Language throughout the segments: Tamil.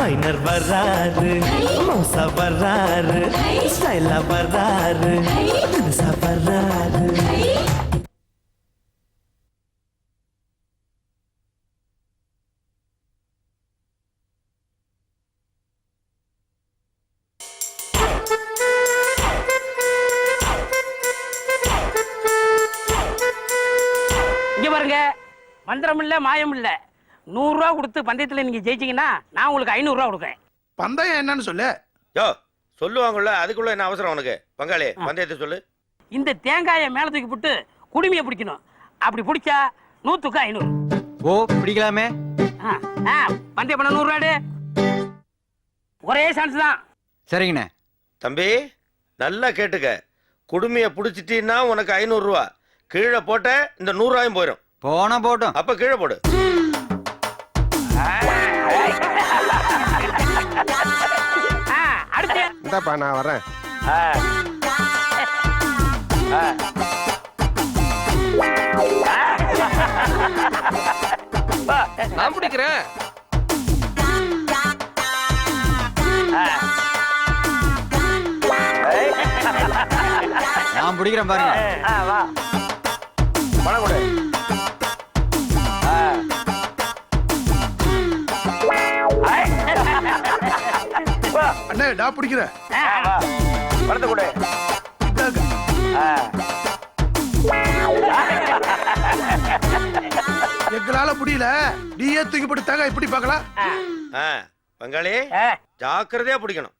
மைனர் வர்றாரு மோசா வர்றாரு ஸ்டைலா வர்றாரு தினுசா வர்றாரு இங்க பாருங்க. மந்திரம் இல்ல மாயம் இல்ல நூறு ரூபா கொடுத்து பந்தயத்துல நீங்க ஜெயிச்சீங்கன்னா நான் உங்களுக்கு ஐநூறு ரூபா கொடுக்குறேன். பந்தயம் என்னன்னு சொல்லு. யோ சொல்லுவாங்கல்ல அதுக்குள்ள என்ன அவசரம் உனக்கு? பங்காளி பந்தயத்தை சொல்லு. இந்த தேங்காயை மேல தூக்கி போட்டு குடுமையை பிடிக்கணும். அப்படி பிடிச்சா நூத்துக்கு ஐநூறு. ஓ பிடிக்கலாமே. ஆ, ஆ, பந்தயம் பண்ண நூறு ரூபாடு ஒரே சான்ஸ் தான். சரிங்கண்ணே. தம்பி நல்லா கேட்டுக்க. குடுமையை பிடிச்சிட்டீன்னா உனக்கு ஐநூறு ரூபா கீழே போட்ட இந்த நூறு ரூபாயும் போயிடும் போனா போட்டும். அப்ப கீழே போடு. இந்தாப்பா நான் வரேன் நான் பிடிக்கிறேன். நான் பிடிக்கிறேன் பாருங்க. பணம் கொடு. அண்ணே நான் பிடிக்கிறேன் பணத்தை கொடு. எங்களால முடியல. நீயே தூக்கி போட்டு தாங்க இப்படி பார்க்கலாம். ஆ, பங்காளி ஜாக்கிரதையா பிடிக்கணும்.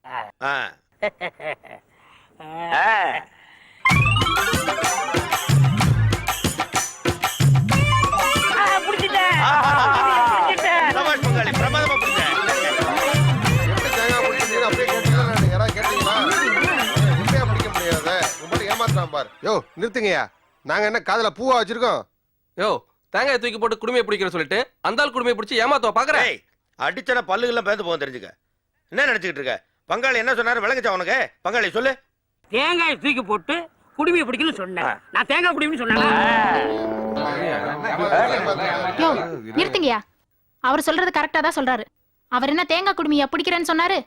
பிடிச்சிட்டேன். பார். யோ நிறுத்துங்கய்யா. நாங்க என்ன காதுல பூவா வச்சிருக்கோம்? யோ தேங்காய் தூக்கி போட்டு குடுமையை பிடிக்கிற சொல்லிட்டு அந்த ஆள் குடுமையை பிடிச்சி ஏமாத்துவ? பாக்குறேன் ஏய் அடிச்சன பல்லுகள்லாம் பேந்து போகும் தெரிஞ்சுக்க. என்ன நினைச்சுக்கிட்டு இருக்க? பங்காளி என்ன சொன்னாரு? விளங்குச்சா உனக்கு? பங்காளி சொல்லு. தேங்காயை தூக்கி போட்டு குடுமையை பிடிக்கணும்னு சொன்னேன். நான் தேங்காய் குடுமைன்னு சொன்னேன்? நிறுத்துங்கயா அவர் சொல்றது கரெக்டா தான் சொல்றாரு. அவர் என்ன தேங்காய் குடுமியா பிடிக்கிறேன்னு சொன்னாரு?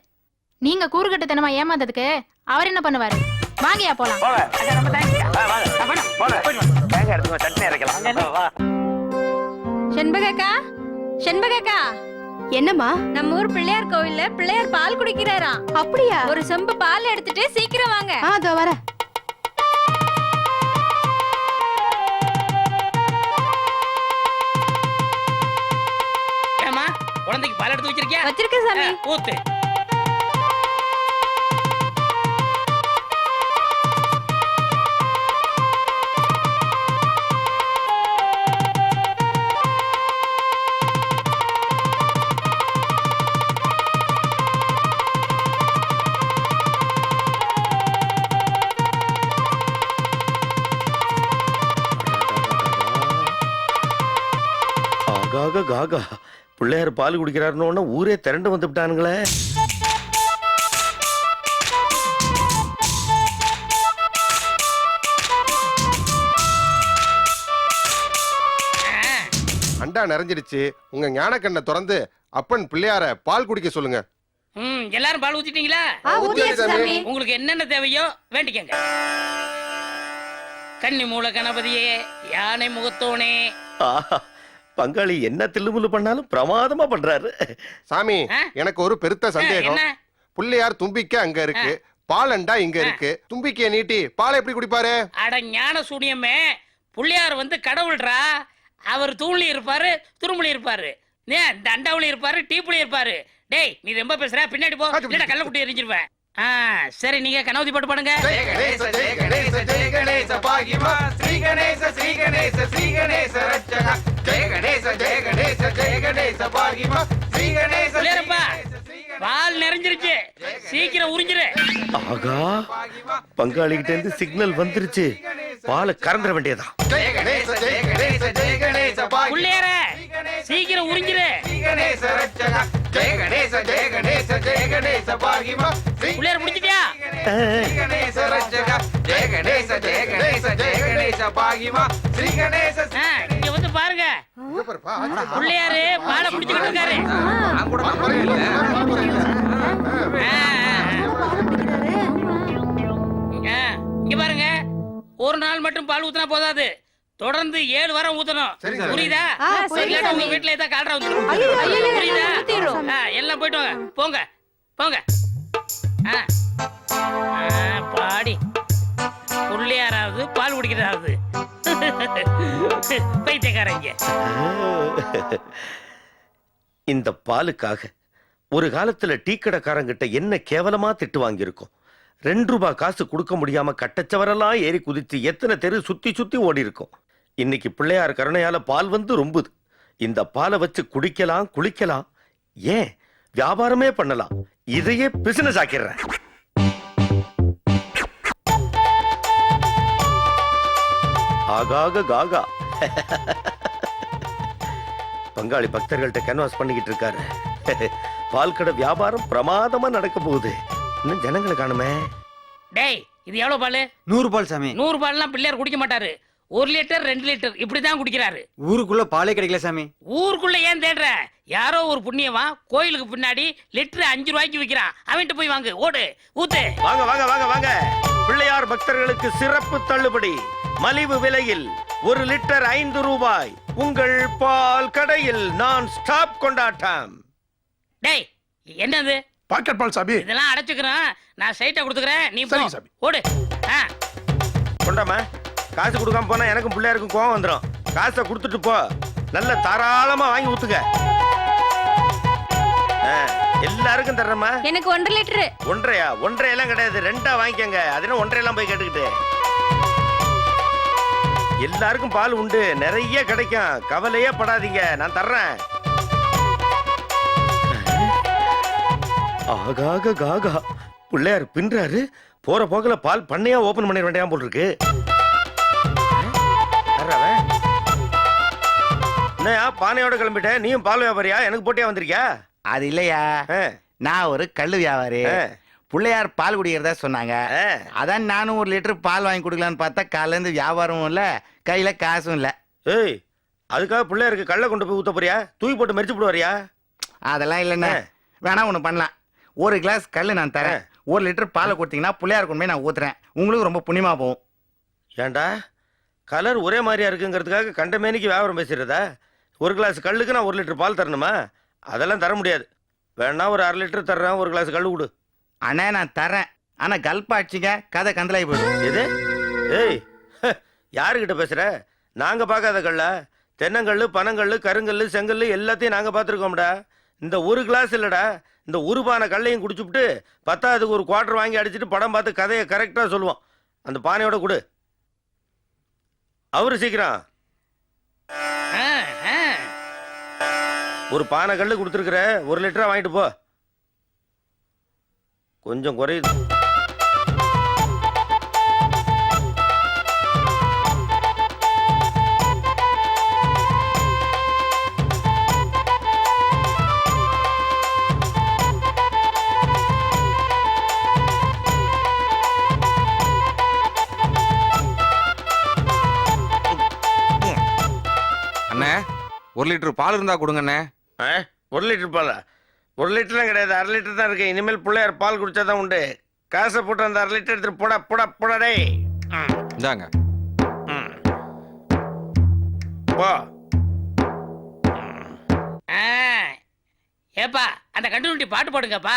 நீங்க கூறுகட்டுத்தனமா ஏமாந்ததுக்கு அவர் என்ன பண்ணுவாரு? வாங்கயா போலாம். செண்பகக்கா? செண்பகக்கா? என்னம்மா? நம்ம ஊர் பிள்ளையார் கோவில்ல பிள்ளையார் பால் குடிக்கிறாராம் அப்படியா? ஒரு செம்பு பால் எடுத்துட்டு சீக்கிரம் வாங்க. அதோ வர. குழந்தைக்கு பால் எடுத்து வச்சிருக்கியா? வச்சிருக்க சாமி. ஊத்து. பிள்ளையார் பால் குடிக்கிறாருன்னு ஊரே திரண்டு வந்து விட்டானுங்களே அண்டா நிறைஞ்சிடுச்சு. உங்க ஞானக்கண்ணை திறந்து அப்பன் பிள்ளையார பால் குடிக்க சொல்லுங்க. ம் எல்லாரும் பால் ஊத்திட்டீங்களா. உங்களுக்கு என்னென்ன தேவையோ வேண்டிக்கங்க. கன்னி மூல கணபதியே யானை முகத்தோனே. ஆஹா, பங்காளி என்ன தில்லுமுல்லு பண்ணாலும் பிரமாதமா பண்றாரு. சாமி? எனக்கு ஒரு பெருத்த சந்தேகம். பிள்ளையார் தும்பிக்கை அங்க இருக்கு பாலண்டா இங்க இருக்கு. தும்பிக்கைய நீட்டி பாலை எப்படி குடிப்பாரு? அட ஞான சூனியமே புள்ளியார் வந்து கடவுள்ரா. அவர் தூண்லி இருப்பாரு துருமுலி இருப்பாரு. ஏன் தண்டாவுலி இருப்பாரு டீப்புலி இருப்பாரு. டேய் நீ ரொம்ப பேசுற பின்னாடி போ. கள்ள குட்டி எரிஞ்சிருவேன். ஆ சரி நீங்க கனவுதி போட்டு பாடுங்க. கணேச பாகிமா ஸ்ரீ கணேச ஸ்ரீ கணேச ஸ்ரீ கணேச ரட்சக ஜெய கணேச ஜெய கணேச ஜெய கணேச பாகிமா ஸ்ரீ கணேச பிள்ளையாரப்பா பால் நிறைஞ்சிருச்சு. சீக்கிரம் உறிஞ்சிரு. ஆகா பங்காளிகிட்ட இருந்து சிக்னல் வந்துருச்சு. பாலை கறந்துட வேண்டியதான் ஜெய கணேச ஜெய கணேச ஜெய கணேச பாகிமா பிள்ளையார சீக்கிரம் உறிஞ்சிரு. ஸ்ரீ கணேச ரட்சகா ஜெய கணேச ஜெய கணேச ஜெய கணேச பாகிமா. ஸ்ரீ பிள்ளையார முடிச்சிட்டியா கணேச ரட்சகா ஜெய கணேச ஜெய கணேச ஜெய கணேச பாகிமா ஸ்ரீ கணேச ஆ, இங்க வந்து பாருங்க. பிள்ளையாரு பாலை பிடிச்சுக்கிட்டு இருக்காரு. நான் கூட நம்பவே இல்ல ஆ, ஆ, ஆ. இங்க பாருங்க. ஒரு நாள் மட்டும் பால் ஊத்துனா போதாது. தொடர்ந்து ஏழு வாரம் ஊத்தணும். புரியுதா? உங்க வீட்டுல ஏதாவது கால்ரா வந்துரும். புரியுதா? எல்லாம் போயிட்டு வாங்க. போங்க. போங்க. ஆ. பாடி. புள்ளையாராவது பால் குடிக்கிறதாவது பைத்தியக்காரங்க. இந்த பாலுக்காக ஒரு காலத்துல டீ கடைக்காரங்கிட்ட என்ன கேவலமா திட்டு வாங்கியிருக்கோம்? ரெண்டு ரூபாய் காசு கொடுக்க முடியாம கட்டச்சவரெல்லாம் ஏறி குதிச்சு எத்தனை தெரு சுத்தி சுத்தி ஓடி இருக்கும் இன்னைக்கு பிள்ளையார் கருணையால பால் வந்து ரொம்புது. இந்த பாலை வச்சு குடிக்கலாம் குளிக்கலாம். ஏன்? வியாபாரமே பண்ணலாம். இதையே பிசினஸ் ஆக்கிடுறேன். ஆகாக காகா. பங்காளி பக்தர்கள்ட்ட கேன்வாஸ் பண்ணிக்கிட்டு இருக்காரு. பால் கடை வியாபாரம் பிரமாதமா நடக்க போகுது. இன்னும் ஜனங்களை காணுமே. டேய் இது எவ்வளவு பால்? நூறு பால் சாமி. நூறு பால்லாம் பிள்ளையார் குடிக்க மாட்டாரு. ஒரு லிட்டர் ரெண்டு லிட்டர் இப்படிதான் குடிக்கிறாரு. ஊருக்குள்ள பாலே கிடைக்கல சாமி. ஊருக்குள்ள ஏன் தேடுற? யாரோ ஒரு புண்ணியவா கோயிலுக்கு பின்னாடி லிட்டர் அஞ்சு ரூபாய்க்கு விக்கிறான். அவன்கிட்ட போய் வாங்கு ஓடு ஊத்து. வாங்க வாங்க வாங்க வாங்க. பிள்ளையார் பக்தர்களுக்கு சிறப்பு தள்ளுபடி. மலிவு விலையில் ஒரு லிட்டர் ஐந்து ரூபாய் உங்கள் பால் கடையில் நான் ஸ்டாப் கொண்டாட்டம். டேய் என்னது? பாக்கெட் பால் சாமி இதெல்லாம் அடைச்சுக்கிறேன் நான் சைட்டை கொடுத்துக்கிறேன். நீ போ. சாமி. ஓடு. ஆ. கொண்டாமா காசு கொடுக்காம போனா எனக்கும் பிள்ளையாருக்கும் கோவம் வந்துடும் காசை கொடுத்துட்டு போ. நல்ல தாராளமா வாங்கி ஊத்துக்க ஆ, எல்லாருக்கும் தர்றேம்மா. எனக்கு ஒன்றரை லிட்டரு. ஒன்றையா ஒன்றரை எல்லாம் கிடையாது. ரெண்டா வாங்கிக்கங்க. அதுனா ஒன்றரை எல்லாம் போய் கேட்டுக்கிட்டு? எல்லாருக்கும் பால் உண்டு. நிறைய கிடைக்கும். கவலையே படாதீங்க. நான் தர்றேன். ஆகாக காகா. பிள்ளையார் பின்றாரு. போற போக்குல பால் பண்ணையா ஓபன் பண்ணிட வேண்டியாம் போல் இருக்கு. பானையோட கிளம்பிட்டேன். நீயும் பால் வியாபாரியா? எனக்கு போட்டியா வந்திருக்கியா? அது இல்லையா? நான் ஒரு கள்ளு வியாபாரி. பிள்ளையார் பால் குடிக்கிறதா சொன்னாங்க. அதான் நானும் ஒரு லிட்டர் பால் வாங்கி கொடுக்கலான்னு பார்த்தா காலைல இருந்து வியாபாரமும் இல்ல கையில காசும் இல்ல. ஏய் அதுக்காக பிள்ளையாருக்கு கள்ள கொண்டு போய் ஊத்த போறியா? தூக்கி போட்டு மறிச்சு போடுவாரியா அதெல்லாம் இல்லைண்ணே. வேணா ஒண்ணு பண்ணலாம். ஒரு கிளாஸ் கல்லு நான் தரேன். ஒரு லிட்டர் பாலை கொடுத்தீங்கன்னா பிள்ளையார் கொண்டு போய் நான் ஊத்துறேன். உங்களுக்கு ரொம்ப புண்ணியமா போகும். ஏன்டா? கலர் ஒரே மாதிரியா இருக்குங்கிறதுக்காக கண்ட மேனிக்கு வியாபாரம் பேசுறதா ஒரு கிளாஸ் கல்லுக்கு நான் ஒரு லிட்டர் பால் தரணுமா? அதெல்லாம் தர முடியாது. வேணா ஒரு அரை லிட்டர் தர்றேன் ஒரு கிளாஸ் கல்லு கொடு. அண்ணே நான் தரேன். ஆனா கல்பாட்சிங்க கதை கந்தலாகி போயிடும். எது? ஏய் ஹ, யாருக்கிட்ட பேசுற? நாங்க பார்க்காத கல்ல. தென்னங்கல்லு பனங்கல்லு கருங்கல்லு செங்கல்லு எல்லாத்தையும் நாங்க பார்த்துருக்கோம்டா. இந்த ஒரு கிளாஸ் இல்லடா. இந்த ஒரு பானை கல்லையும் குடிச்சுப்புட்டு பத்தாவதுக்கு ஒரு குவார்டர் வாங்கி அடிச்சிட்டு படம் பார்த்து கதையை கரெக்டாக சொல்லுவோம். அந்த பானையோட கொடு. அவரு சீக்கிரம். ஒரு பானை கல்லு கொடுத்துருக்குற. ஒரு லிட்டரா வாங்கிட்டு போ. கொஞ்சம் குறையுது அண்ணே ஒரு லிட்டர் பால் இருந்தா கொடுங்க அண்ணே ஆ? ஒரு லிட்டர் பாலா ஒரு லிட்டர்லாம் கிடையாது. அரை லிட்டர் தான் இருக்கு. இனிமேல் பிள்ளையார் பால் குடிச்சா தான் உண்டு. காசை போட்டு அந்த அரை லிட்டர் எடுத்துட்டு போடா போடா போடா டேய். ம், இந்தாங்க. போ. ஆ. ஏப்பா அந்த கண்டுபிடி பாட்டு போடுங்கப்பா.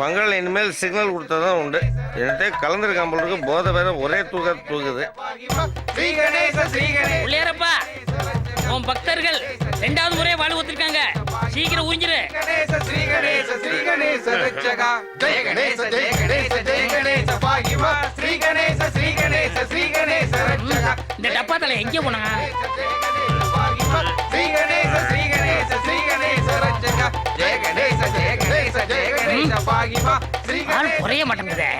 பங்கல் இனிமேல் சிக்னல் கொடுத்தா தான் உண்டு. என்னட்டே கலந்துருக்கான் போல இருக்கு. போதை வேற ஒரே தூக்க தூக்குது. பாகிமா ஸ்ரீ கணேச ஸ்ரீ கணேச உன் பக்தர்கள் ரெண்டாவது முறையா வாழ் ஊத்திருக்காங்க சீக்கிரம் ரட்சகா. இந்த டப்பா தலை எங்க போனா? குறைய மாட்டேங்குதே.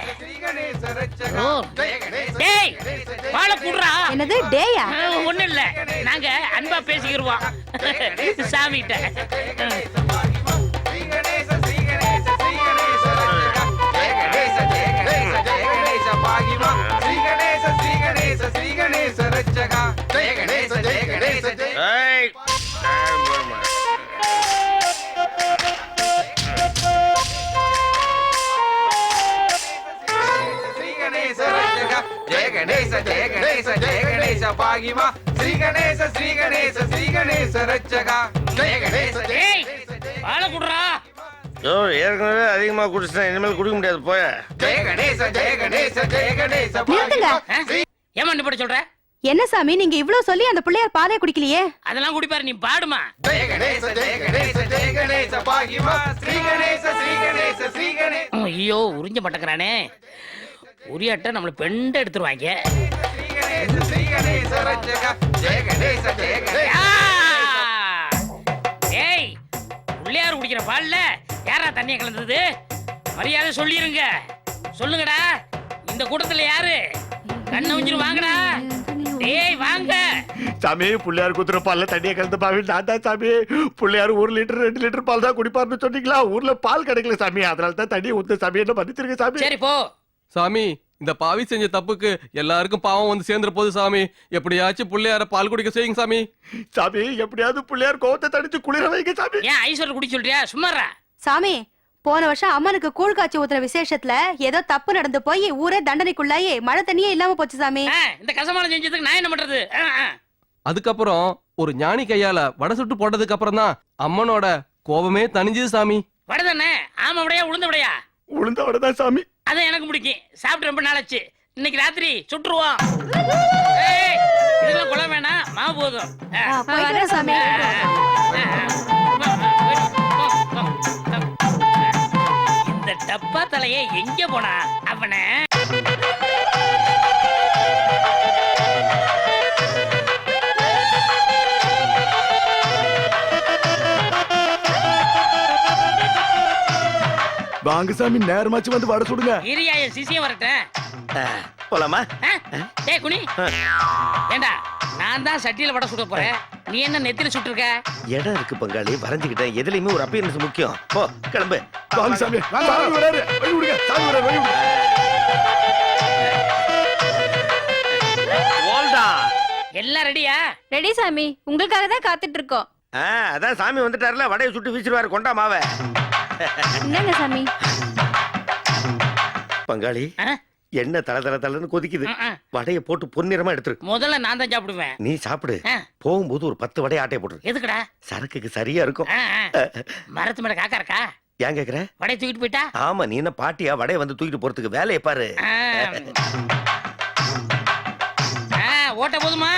டேய் வாழை குடுறா என்னது டேயா ஒண்ணு இல்ல நாங்க அன்பா பேசிக்கிருவோம் சாமி கிட்ட ஸ்ரீ கணேச ஸ்ரீ கணேச ஸ்ரீ கணேச ரட்சகா ஜெய கணேச பாகிமா. ஸ்ரீ கணேச ஸ்ரீ கணேச ஸ்ரீ கணேச ரட்சகா. ஜெய கணேச வாழ குடுறா. யோ ஏற்கனவே அதிகமா குடிச்சா இனிமேல் குடிக்க முடியாது போய. ஜெய கணேச ஜெய கணேச ஜெய கணேச ஏமா என்ன சொல்ற? என்ன சாமி நீங்க இவ்ளோ சொல்லி அந்த பிள்ளையார் பாலே குடிக்கலையே? அதெல்லாம் குடிப்பாரு நீ பாடுமா. ஜெய கணேச ஜெய கணேச ஜெய கணேச பாகிமா. ஸ்ரீ கணேச ஸ்ரீ கணேச ஸ்ரீ கணேச. ஐயோ உறிஞ்ச மாட்டேங்கிறானே உரியாட்ட நம்மள பெண்ட எடுத்துருவாங்க. ஸ்ரீ கணேச ஸ்ரீ ஏய் பிள்ளையார் குடிக்கிற பால்ல யாரா தண்ணிய கலந்தது? மரியாதை சொல்லிருங்க. சொல்லுங்கடா இந்த கூட்டத்துல யாரு? கண்ணை உஞ்சிரு வாங்கடா. டேய் வாங்க. சாமி பிள்ளையார் குத்துற பால்ல தண்ணியை கலந்து பாவி நான் தான் சாமி. பிள்ளையார் ஒரு லிட்டர் ரெண்டு லிட்டர் பால் தான் குடிப்பாருன்னு சொன்னீங்களா? ஊர்ல பால் கிடைக்கல சாமி. அதனால தான் தண்ணியை ஊத்து சாமி. என்ன சாமி. சரி போ. சாமி இந்த பாவி செஞ்ச தப்புக்கு எல்லாருக்கும் பாவம் வந்து சேர்ந்துற போது சாமி. எப்படியாச்சும் பிள்ளையார பால் குடிக்க செய்யுங்க சாமி. சாமி எப்படியாவது பிள்ளையார் கோவத்தை தடிச்சு குளிர வைங்க சாமி. ஏன் ஐஸ்வர் குடி சொல்றியா? சும்மாறா. சாமி போன வருஷம் அம்மனுக்கு கூழ் காய்ச்சி ஊத்துற விசேஷத்துல ஏதோ தப்பு நடந்து போய் ஊரே தண்டனைக்குள்ளாயி மழை தண்ணியே இல்லாம போச்சு சாமி. இந்த கசமானம் செஞ்சதுக்கு நான் என்ன பண்றது. அதுக்கப்புறம் ஒரு ஞானி கையால வடை சுட்டு போட்டதுக்கு அப்புறம் தான் அம்மனோட கோபமே தணிஞ்சது சாமி. வடதானே ஆமா விடையா உளுந்த விடையா? உளுந்தோட தான் சாமி. அதான் எனக்கு பிடிக்கும் சாப்பிட்டு ரொம்ப நாளாச்சு இன்னைக்கு ராத்திரி சுட்டுருவோம் ஏய், இதெல்லாம் குழ வேணாம் மாவு போதும் ஆ. ஆ, போயிட்டு வரேன் சாமி இந்த டப்பா தலைய எங்க போனா அவன வாங்க சாமி நேரமாச்சு வந்து வடை சுடுங்க. இரியா என் சிசியம் வரட்டேன் போலாமா? டேய் குனி. ஏண்டா நான் தான் சட்டியில வடை சுட போறேன். நீ என்ன நெத்தில சுட்டிருக்க? இடம் இருக்கு பங்காளி வரைஞ்சுக்கிட்டேன். எதுலயுமே ஒரு அப்பியரன்ஸ் முக்கியம். போ கிளம்பு. வாங்க சாமி. சாமி வராரு வழி விடுங்க. சாமி வராரு வழி விடுங்க. ஓல்டா. எல்லாம் ரெடியா? ரெடி சாமி. உங்களுக்காக தான் காத்துட்டு இருக்கோம். ஆ, அதான் சாமி வந்துட்டாருல. வடையை சுட்டு வீசிடுவாரு கொண்டா மாவ. என்னங்க சாமி? பங்காளி? என்ன தல தல தலன்னு கொதிக்குது. வடையை போட்டு பொன்னிறமா எடுத்துரு. முதல்ல நான் தான் சாப்பிடுவேன். நீ சாப்பிடு. போகும்போது ஒரு பத்து வடையை ஆட்டைய போட்டுரு. எதுக்குடா? சரக்குக்கு சரியா இருக்கும். மரத்து மேல காக்கா இருக்கா? ஏன் கேக்குற? வடைய தூக்கிட்டு போயிட்டா? ஆமா நீ என்ன பாட்டியா? வடையை வந்து தூக்கிட்டு போறதுக்கு வேலையை பாரு. ஓட்ட போதுமா?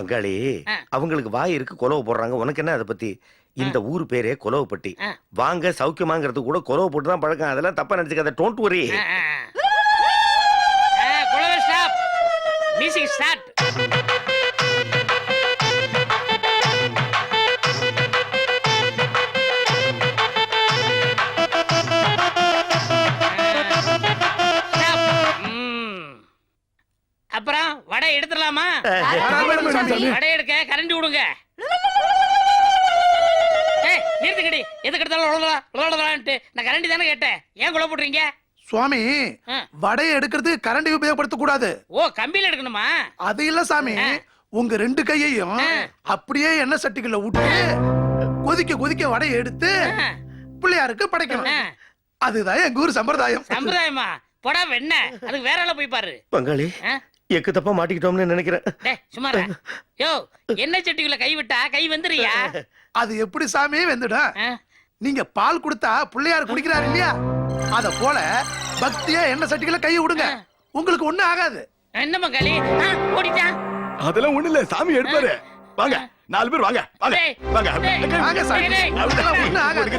பங்காளி. அவங்களுக்கு வாய் இருக்கு குலவு போடுறாங்க. உனக்கு என்ன அதை பத்தி? இந்த ஊர் பேரே குலவுப்பட்டி. வாங்க சௌக்கியமாங்கிறது கூட குலவு போட்டு தான் பழக்கம். அதெல்லாம் தப்பா நினைச்சுக்காத. டோன்ட் வரி வடை எடுக்க கரண்டி விடுங்க. ஏய் நிறுத்துக்கடி எதுக்கு எடுத்தாலும் நான் கரண்டி தானே கேட்டேன். ஏன் குழப்ப போடுறீங்க சுவாமி ஆ. வடையை எடுக்கிறதுக்கு கரண்டி உபயோகப்படுத்த கூடாது ஓ கம்பியில எடுக்கணுமா? அது இல்ல சாமி. உங்க ரெண்டு கையையும் ஆ. அப்படியே எண்ணெய் சட்டிக்குள்ள விட்டு கொதிக்க கொதிக்க வடையை எடுத்து ஆ, பிள்ளையாருக்கு படைக்கணும். ஆ. அதுதான் எங்க ஊர் சம்பிரதாயம். சம்பிரதாயமா? போடா வெண்ண அதுக்கு வேற ஆள போய் பாரு. பங்காளி ஆ? எக்கு தப்பா மாட்டிக்கிட்டோம்னு நினைக்கிறேன் சும்மா யோ என்ன சட்டிக்குள்ள கை விட்டா கை வந்துறியா அது எப்படி சாமியே வெந்துடும் நீங்க பால் கொடுத்தா பிள்ளையார் குடிக்கிறாரு இல்லையா அத போல பக்தியா என்ன சட்டிக்குள்ள கையை விடுங்க உங்களுக்கு ஒண்ணும் ஆகாது என்ன மகளி ஓடிட்டான் அதெல்லாம் ஒண்ணு இல்ல சாமி எடுப்பாரு வாங்க நாலு பேர் வாங்க வாங்க வாங்க வாங்க சாமி அதெல்லாம் ஒண்ணு ஆகாது